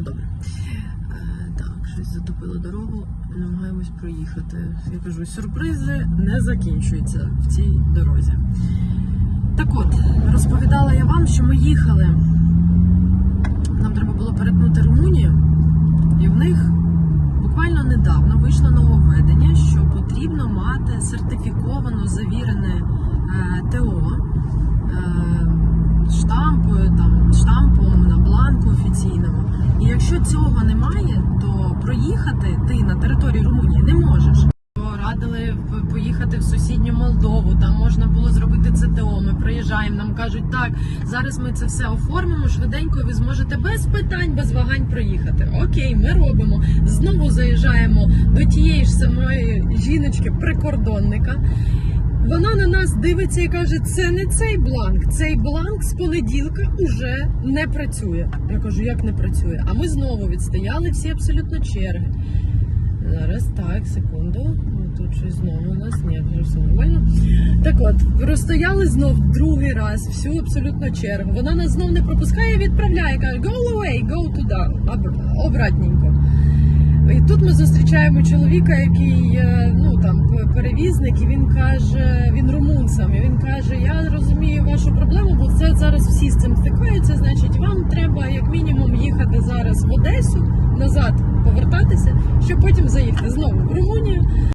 все добре. Е, Так, щось затопило дорогу, намагаємось проїхати. Я кажу, сюрпризи не закінчуються в цій дорозі. Так от, розповідала я вам, що ми їхали. Нам треба було перетнути Румунію, і в них буквально недавно вийшло нововведення, що потрібно мати сертифіковано завірене е, ТО якщо цього немає, то проїхати ти на території Румунії не можеш. Радили поїхати в сусідню Молдову, там можна було зробити ЦТО. Ми приїжджаємо, нам кажуть, так, зараз ми це все оформимо швиденько. Ви зможете без питань, без вагань проїхати. Окей, ми робимо. Знову заїжджаємо до тієї ж самої жіночки, прикордонника. Вона на нас дивиться і каже: це не цей бланк. Цей бланк з понеділка уже не працює. Я кажу, як не працює? А ми знову відстояли всі абсолютно черги. Зараз так, секунду. Ну, Тут щось знову у нас ні, вже все нормально. Так от, простояли знов другий раз, всю абсолютно чергу. Вона нас знов не пропускає, відправляє, каже, go away, go туди, обр- обратненько. Тут ми зустрічаємо чоловіка, який е, ну там перевізник, і він каже, він румун сам, і він каже: Я розумію вашу проблему, бо це зараз всі з цим стикаються. Значить, вам треба як мінімум їхати зараз в Одесу, назад повертатися, щоб потім заїхати знову в Румунію.